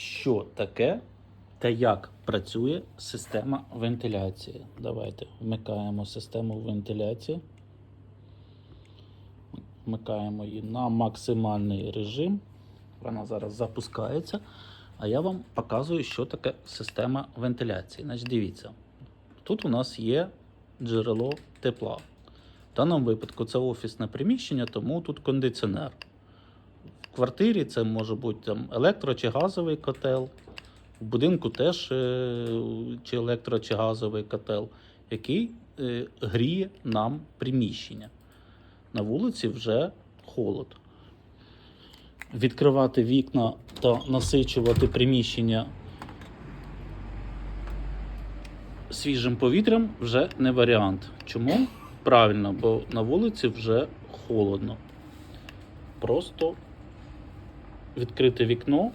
що таке та як працює система вентиляції. Давайте вмикаємо систему вентиляції. Вмикаємо її на максимальний режим. Вона зараз запускається. А я вам показую, що таке система вентиляції. Значить, дивіться, тут у нас є джерело тепла. В даному випадку це офісне приміщення, тому тут кондиціонер. Квартирі це може бути там, електро чи газовий котел. В будинку теж е, чи електро чи газовий котел, який е, гріє нам приміщення. На вулиці вже холод. Відкривати вікна та насичувати приміщення свіжим повітрям вже не варіант. Чому? Правильно, бо на вулиці вже холодно. Просто відкрити вікно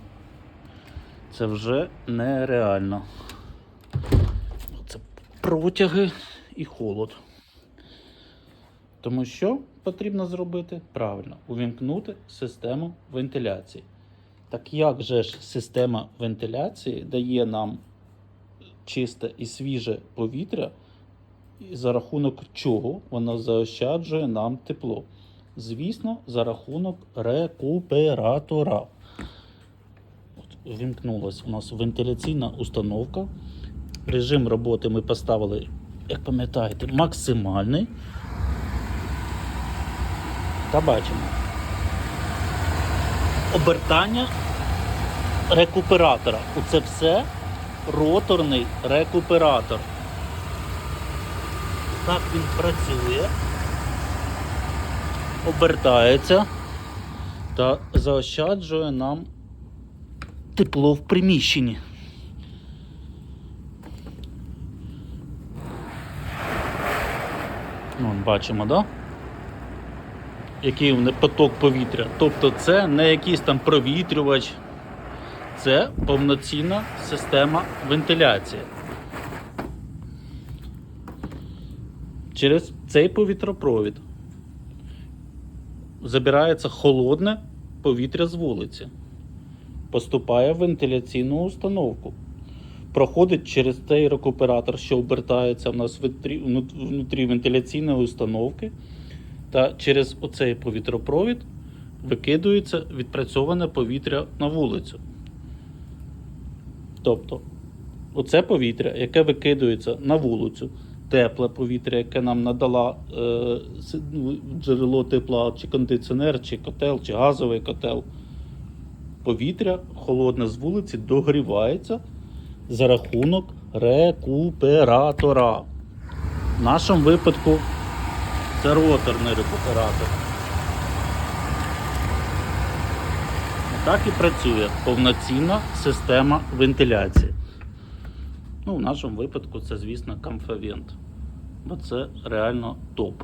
це вже нереально. Це протяги і холод. Тому що потрібно зробити? Правильно, увімкнути систему вентиляції. Так як же ж система вентиляції дає нам чисте і свіже повітря, за рахунок чого вона заощаджує нам тепло? Звісно, за рахунок рекуператора. От, Вімкнулась у нас вентиляційна установка. Режим роботи ми поставили, як пам'ятаєте, максимальний. Та бачимо. Обертання рекуператора. Оце все роторний рекуператор. Так він працює, обертається та заощаджує нам тепло в приміщенні. Вон, бачимо? Да? який поток повітря. Тобто це не якийсь там провітрювач, це повноцінна система вентиляції. Через цей повітропровід забирається холодне повітря з вулиці, поступає в вентиляційну установку. Проходить через цей рекуператор, що обертається в нас внутрі, вентиляційної установки. Та через оцей повітропровід викидується відпрацьоване повітря на вулицю. Тобто, оце повітря, яке викидується на вулицю, тепле повітря, яке нам надала е, ну, джерело тепла, чи кондиціонер, чи котел, чи газовий котел. Повітря холодне з вулиці догрівається за рахунок рекуператора. В нашому випадку це роторний рекуператор. Так і працює повноцінна система вентиляції. Ну, в нашому випадку це, звісно, камфавент. Бо це реально топ.